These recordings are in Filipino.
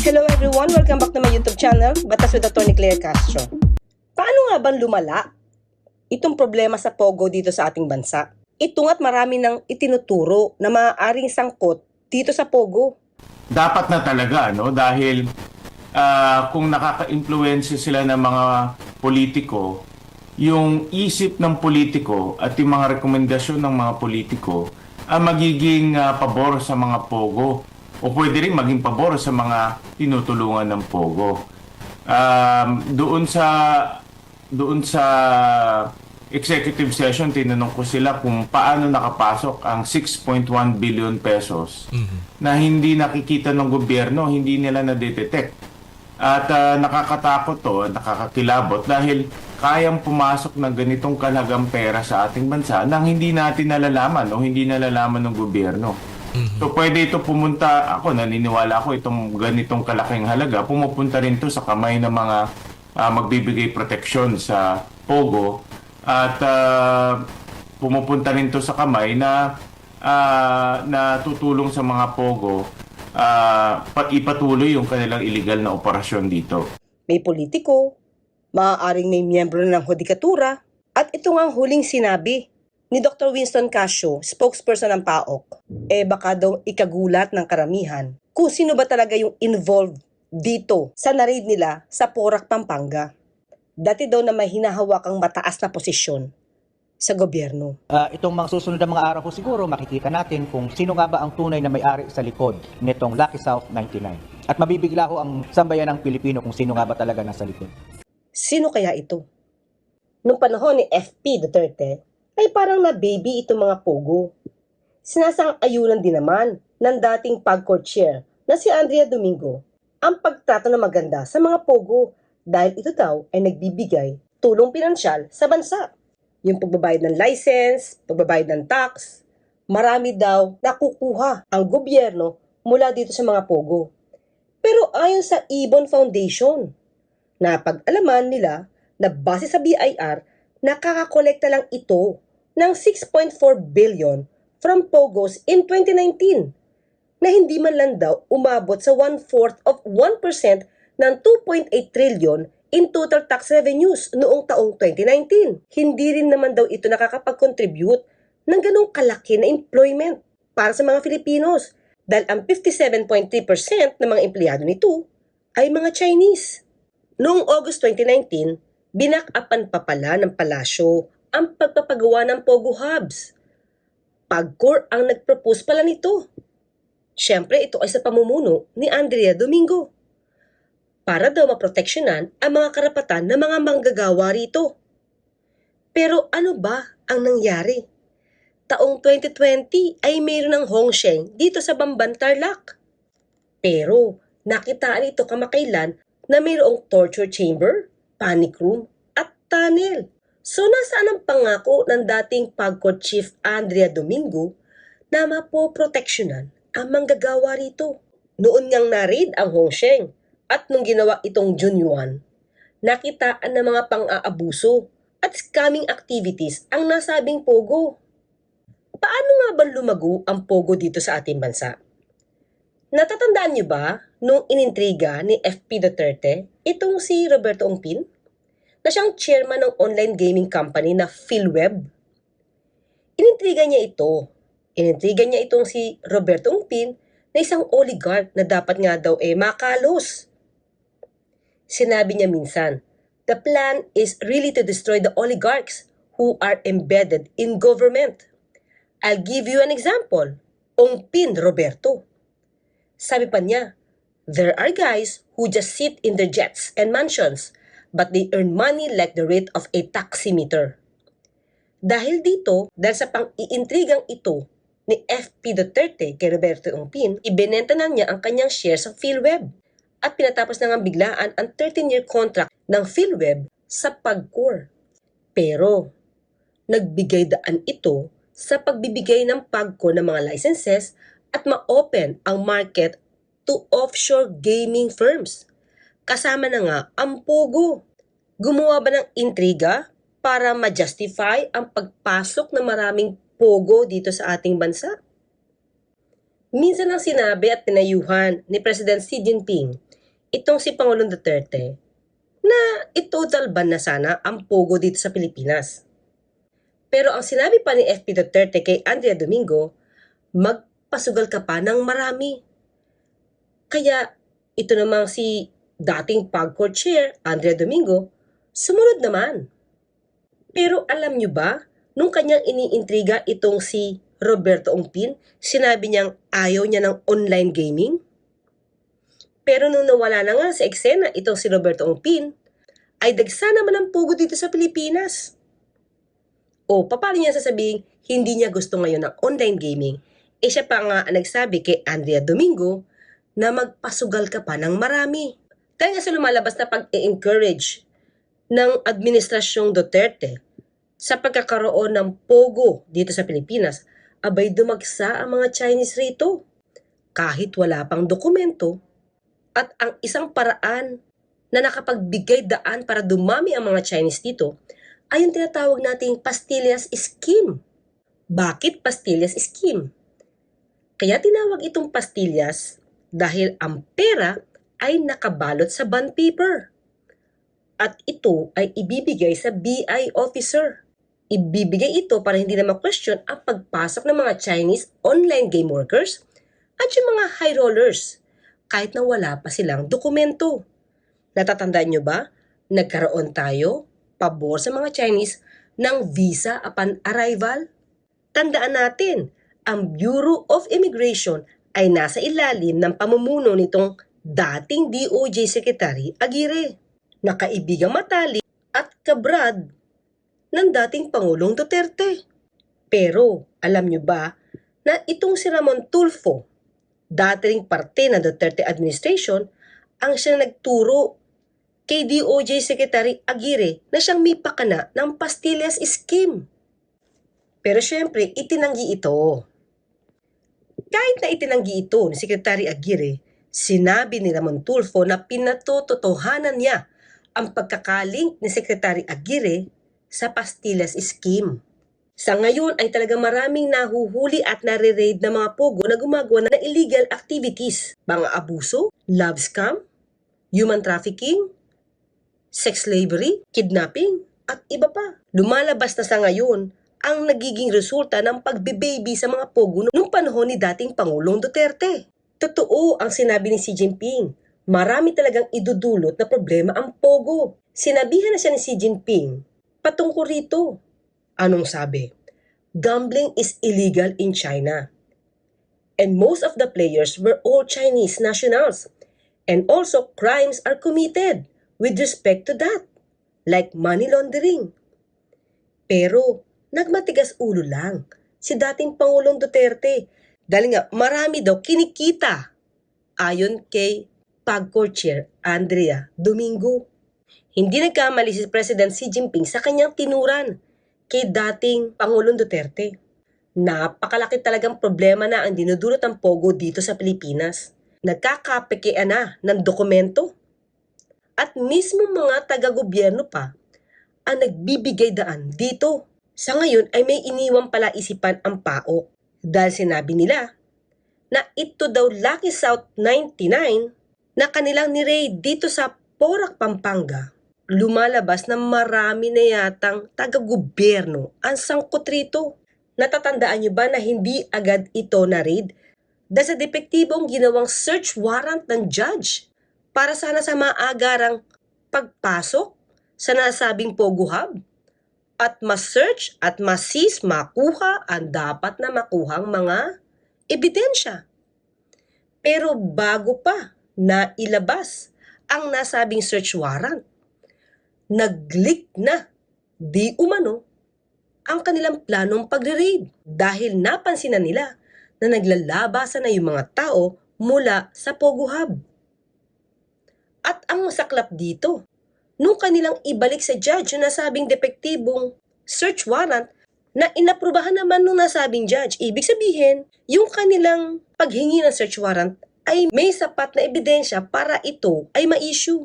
Hello everyone, welcome back to my YouTube channel, Batas with Attorney Claire Castro. Paano nga ba lumala itong problema sa Pogo dito sa ating bansa? Ito nga't marami nang itinuturo na maaaring sangkot dito sa Pogo. dapat na talaga no dahil ah, kung nakaka-influence sila ng mga politiko yung isip ng politiko at yung mga rekomendasyon ng mga politiko ang magiging ah, pabor sa mga pogo o pwede rin maging pabor sa mga tinutulungan ng pogo um, doon sa doon sa executive session tinanong ko sila kung paano nakapasok ang 6.1 billion pesos na hindi nakikita ng gobyerno, hindi nila na-detect. At ah, nakakatakot to, nakakakilabot dahil kayang pumasok ng ganitong kalagang pera sa ating bansa nang hindi natin nalalaman o hindi nalalaman ng gobyerno. So pwede ito pumunta, ako naniniwala ako itong ganitong kalaking halaga, pumupunta rin to sa kamay ng mga ah, magbibigay proteksyon sa Pogo at ah, pumupunta rin to sa kamay na ah, na tutulong sa mga Pogo pa- ipatuloy yung kanilang illegal na operasyon dito. May politiko, maaaring may miyembro ng hudikatura, at ito nga ang huling sinabi ni Dr. Winston Casio, spokesperson ng PAOK, eh baka daw ikagulat ng karamihan kung sino ba talaga yung involved dito sa narid nila sa Porac, Pampanga. Dati daw na may hinahawakang mataas na posisyon sa gobyerno. Ah, itong mga susunod na mga araw po siguro makikita natin kung sino nga ba ang tunay na may-ari sa likod nitong Lucky South 99. At mabibigla ko ang sambayan ng Pilipino kung sino nga ba talaga nasa likod. Sino kaya ito? Noong panahon ni FP Duterte, ay parang na baby itong mga pogo. Sinasang-ayunan din naman ng dating pag chair na si Andrea Domingo ang pagtrato na maganda sa mga pogo dahil ito daw ay nagbibigay tulong pinansyal sa bansa. Yung pagbabayad ng license, pagbabayad ng tax, marami daw nakukuha ang gobyerno mula dito sa mga pogo. Pero ayon sa Ibon Foundation, napag-alaman nila na base sa BIR, nakakakolekta lang ito ng 6.4 billion from Pogos in 2019 na hindi man lang daw umabot sa one-fourth of 1% ng 2.8 trillion in total tax revenues noong taong 2019. Hindi rin naman daw ito nakakapag-contribute ng ganong kalaki na employment para sa mga Filipinos dahil ang 57.3% ng mga empleyado nito ay mga Chinese. Noong August 2019, binakapan pa pala ng palasyo ang pagpapagawa ng Pogo Hubs. Pagcor ang nag-propose pala nito. Siyempre, ito ay sa pamumuno ni Andrea Domingo. Para daw maproteksyonan ang mga karapatan ng mga manggagawa rito. Pero ano ba ang nangyari? Taong 2020 ay mayroon ng Hongsheng dito sa Bamban Tarlac. Pero nakitaan ito kamakailan na mayroong torture chamber, panic room, at tunnel. So nasaan ang pangako ng dating Pagcor Chief Andrea Domingo na mapoproteksyonan ang manggagawa rito? Noon ngang narid ang Hongsheng at nung ginawa itong Junyuan, nakitaan ng mga pang-aabuso at scamming activities ang nasabing Pogo. Paano nga ba lumago ang Pogo dito sa ating bansa? Natatandaan niyo ba nung inintriga ni FP Duterte itong si Roberto Ongpin? Na siyang chairman ng online gaming company na PhilWeb. Inintriga niya ito. Inintriga niya itong si Roberto Ongpin na isang oligarch na dapat nga daw eh makalos. Sinabi niya minsan, the plan is really to destroy the oligarchs who are embedded in government. I'll give you an example. Ongpin Roberto. Sabi pa niya, there are guys who just sit in their jets and mansions, but they earn money like the rate of a taximeter. Dahil dito, dahil sa pang-iintrigang ito ni FP Duterte kay Roberto Ongpin, ibinenta na niya ang kanyang share sa PhilWeb at pinatapos na nga biglaan ang 13-year contract ng PhilWeb sa Pagcor. Pero, nagbigay daan ito sa pagbibigay ng Pagcor ng mga licenses at ma-open ang market to offshore gaming firms. Kasama na nga ang Pogo. Gumawa ba ng intriga para ma-justify ang pagpasok ng maraming Pogo dito sa ating bansa? Minsan lang sinabi at pinayuhan ni President Xi Jinping itong si Pangulong Duterte na itotal ban na sana ang pogo dito sa Pilipinas. Pero ang sinabi pa ni FP Duterte kay Andrea Domingo, magpasugal ka pa ng marami. Kaya ito namang si dating PAGCOR chair, Andrea Domingo, sumunod naman. Pero alam nyo ba, nung kanyang iniintriga itong si Roberto Ongpin, sinabi niyang ayaw niya ng online gaming? Pero nung nawala na nga sa eksena itong si Roberto Ongpin, ay dagsa naman ang pugo dito sa Pilipinas. O paano niya sasabihin hindi niya gusto ngayon ng online gaming? E siya pa nga ang nagsabi kay Andrea Domingo na magpasugal ka pa ng marami. Dahil nga sa lumalabas na pag-encourage ng Administrasyong Duterte sa pagkakaroon ng pogo dito sa Pilipinas, abay dumagsa ang mga Chinese rito. Kahit wala pang dokumento, at ang isang paraan na nakapagbigay daan para dumami ang mga Chinese dito ay yung tinatawag nating pastillas scheme. Bakit pastillas scheme? Kaya tinawag itong pastillas dahil ang pera ay nakabalot sa bond paper. At ito ay ibibigay sa BI officer. Ibibigay ito para hindi na ma-question ang pagpasok ng mga Chinese online game workers at yung mga high rollers kahit na wala pa silang dokumento. Natatandaan nyo ba? Nagkaroon tayo, pabor sa mga Chinese, ng visa upon arrival. Tandaan natin, ang Bureau of Immigration ay nasa ilalim ng pamumuno nitong dating DOJ Secretary Aguirre, na kaibigang matalik at kabrad ng dating Pangulong Duterte. Pero alam nyo ba na itong si Ramon Tulfo, dating parte ng Duterte administration, ang siya nagturo kay DOJ Secretary Aguirre na siyang may pakana ng pastillas scheme. Pero syempre, itinanggi ito. Kahit na itinanggi ito ni Secretary Aguirre, sinabi ni Ramon Tulfo na pinatototohanan niya ang pagkakalink ni Secretary Aguirre sa pastillas scheme. Sa ngayon ay talagang maraming nahuhuli at nare-raid na mga pogo na gumagawa ng illegal activities. Mga abuso, love scam, human trafficking, sex slavery, kidnapping, at iba pa. Lumalabas na sa ngayon ang nagiging resulta ng pagbe-baby sa mga pogo noong panahon ni dating Pangulong Duterte. Totoo ang sinabi ni Xi Jinping. Marami talagang idudulot na problema ang pogo. Sinabihan na siya ni Xi Jinping patungkol rito. Anong sabi? Gambling is illegal in China. And most of the players were all Chinese nationals. And also crimes are committed with respect to that, like money laundering. Pero nagmatigas ulo lang si dating Pangulong Duterte dahil nga marami daw kinikita ayon kay PAGCOR Chair Andrea Domingo. Hindi nagkamali si President Xi Jinping sa kanyang tinuran kay dating Pangulong Duterte. Napakalaki talagang problema na ang dinudulot ng Pogo dito sa Pilipinas. Nagkakapekean na ng dokumento. At mismo mga taga-gobyerno pa ang nagbibigay daan dito. Sa ngayon ay may iniwang pala isipan ang PAOK dahil sinabi nila na ito daw Lucky South 99 na kanilang ni-raid dito sa Porac, Pampanga lumalabas na marami na yatang taga-gobyerno ang sangkot rito. Natatandaan niyo ba na hindi agad ito na-raid? Dahil sa depektibong ginawang search warrant ng judge para sana sa maagarang pagpasok sa nasabing Pogo Hub at ma-search at ma-seize, makuha ang dapat na makuhang mga ebidensya. Pero bago pa na ilabas ang nasabing search warrant, nag-leak na di umano ang kanilang planong pagre-raid dahil napansin na nila na naglalabasan na yung mga tao mula sa Pogo Hub. At ang masaklap dito, nung kanilang ibalik sa judge yung nasabing depektibong search warrant na inaprubahan naman nung nasabing judge, ibig sabihin, yung kanilang paghingi ng search warrant ay may sapat na ebidensya para ito ay ma-issue.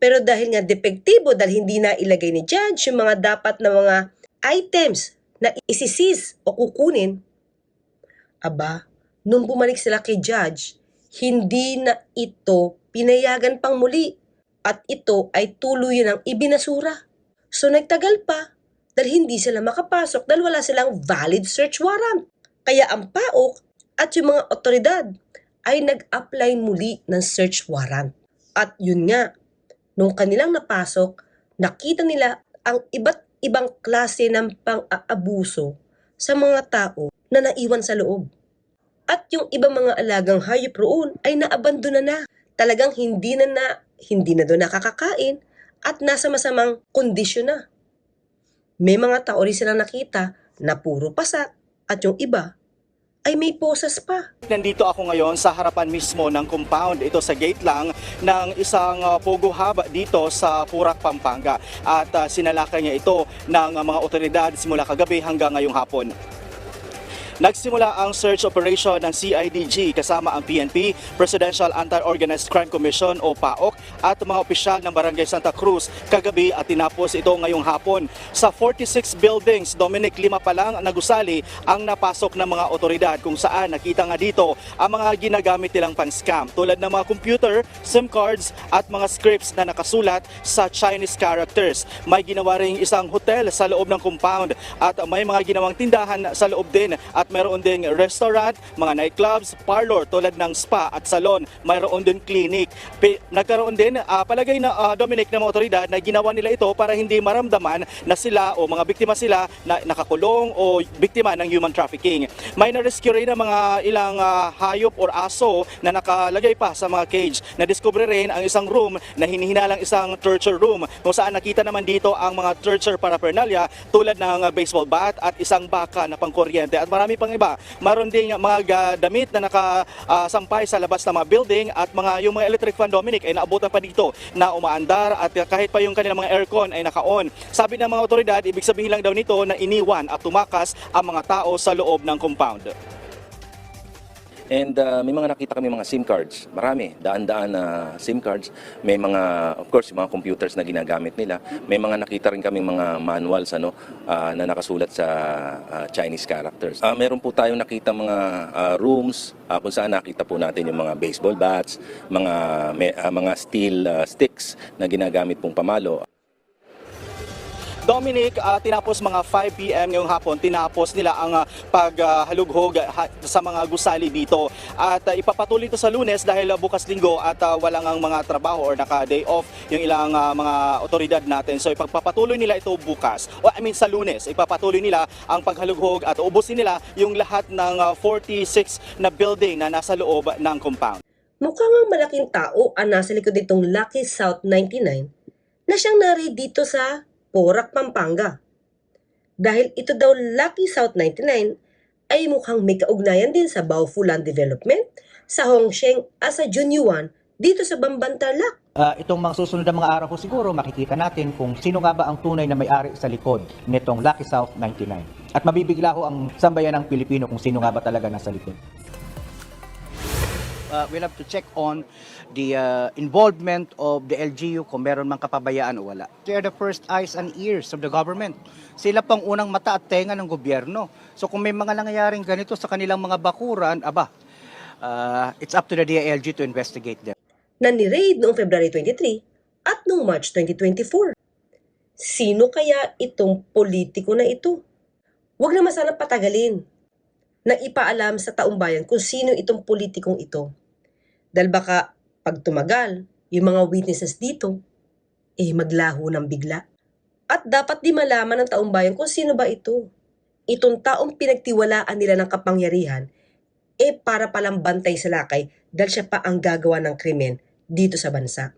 Pero dahil nga depektibo, dahil hindi na ilagay ni judge yung mga dapat na mga items na isisis o kukunin, aba, nung bumalik sila kay judge, hindi na ito pinayagan pang muli at ito ay tuluyan ng ibinasura. So nagtagal pa dahil hindi sila makapasok dahil wala silang valid search warrant. Kaya ang PAOK at yung mga otoridad ay nag-apply muli ng search warrant. At yun nga, nung kanilang napasok, nakita nila ang iba't ibang klase ng pang-aabuso sa mga tao na naiwan sa loob. At yung ibang mga alagang hayop roon ay naabandona na. Talagang hindi na, na hindi na doon nakakakain at nasa masamang kondisyon na. May mga tao rin silang nakita na puro pasak at yung iba ay may posas pa. Nandito ako ngayon sa harapan mismo ng compound. Ito sa gate lang ng isang uh, Pogo Hub dito sa Purak, Pampanga. At uh, sinalakay niya ito ng uh, mga otoridad simula kagabi hanggang ngayong hapon. Nagsimula ang search operation ng CIDG kasama ang PNP, Presidential Anti-Organized Crime Commission o PAOK at mga opisyal ng Barangay Santa Cruz kagabi at tinapos ito ngayong hapon. Sa 46 buildings, Dominic Lima pa lang nagusali ang napasok ng mga otoridad kung saan nakita nga dito ang mga ginagamit nilang pang-scam tulad ng mga computer, SIM cards at mga scripts na nakasulat sa Chinese characters. May ginawa rin isang hotel sa loob ng compound at may mga ginawang tindahan sa loob din at mayroon ding restaurant, mga nightclubs, parlor tulad ng spa at salon. Mayroon din clinic. Nagkaroon din ah, palagay na ah, Dominic ng mga otoridad na ginawa nila ito para hindi maramdaman na sila o mga biktima sila na nakakulong o biktima ng human trafficking. May na-rescue rin ng mga ilang ah, hayop or aso na nakalagay pa sa mga cage. Na-discover rin ang isang room na hinihinalang isang torture room kung saan nakita naman dito ang mga torture paraphernalia tulad ng baseball bat at isang baka na pangkuryente at marami pang iba. Maroon din mga ah, damit na nakasampay sa labas ng mga building at mga yung mga electric fan Dominic ay naabutan pa dito na umaandar at kahit pa yung kanilang mga aircon ay naka-on. Sabi ng mga otoridad, ibig sabihin lang daw nito na iniwan at tumakas ang mga tao sa loob ng compound. And uh, may mga nakita kami mga SIM cards. Marami, daan-daan na SIM cards. May mga, of course, yung mga computers na ginagamit nila. May mga nakita rin kami mga manuals ano, ah, na nakasulat sa ah, Chinese characters. Ah, meron po tayong nakita mga ah, rooms ah, kung saan nakita po natin yung mga baseball bats, mga, may- ah, mga steel ah, sticks na ginagamit pong pamalo. Dominic, ah, tinapos mga 5 p.m. ngayong hapon, tinapos nila ang ah, paghalughog ha- sa mga gusali dito. At ah, ipapatuloy ito sa lunes dahil ah, bukas linggo at ah, walang ang mga trabaho or naka-day off yung ilang ah, mga otoridad natin. So ipagpapatuloy nila ito bukas. O I mean sa lunes, ipapatuloy nila ang paghalughog at ubusin nila yung lahat ng ah, 46 na building na nasa loob ng compound. Mukhang ang malaking tao ang nasa likod nitong Lucky South 99 na siyang nari dito sa Porac, Pampanga. Dahil ito daw Lucky South 99 ay mukhang may kaugnayan din sa Baofu Land Development, sa Hongsheng at sa Junyuan dito sa Bamban Tarlac. Ah, itong mga susunod na mga araw po siguro makikita natin kung sino nga ba ang tunay na may-ari sa likod nitong Lucky South 99. At mabibigla ko ang sambayan ng Pilipino kung sino nga ba talaga nasa likod. Uh, we'll have to check on the uh, involvement of the LGU kung meron mang kapabayaan o wala. They are the first eyes and ears of the government. Sila pang unang mata at tenga ng gobyerno. So kung may mga nangyayaring ganito sa kanilang mga bakuran, aba, uh, it's up to the DILG to investigate them. na ni-raid noong February 23 at noong March 2024. Sino kaya itong politiko na ito? Huwag naman sana patagalin na ipaalam sa taong bayan kung sino itong politikong ito. Dahil baka pag tumagal, yung mga witnesses dito, eh maglaho ng bigla. At dapat di malaman ng taong bayan kung sino ba ito. Itong taong pinagtiwalaan nila ng kapangyarihan, eh para palang bantay sa lakay dahil siya pa ang gagawa ng krimen dito sa bansa.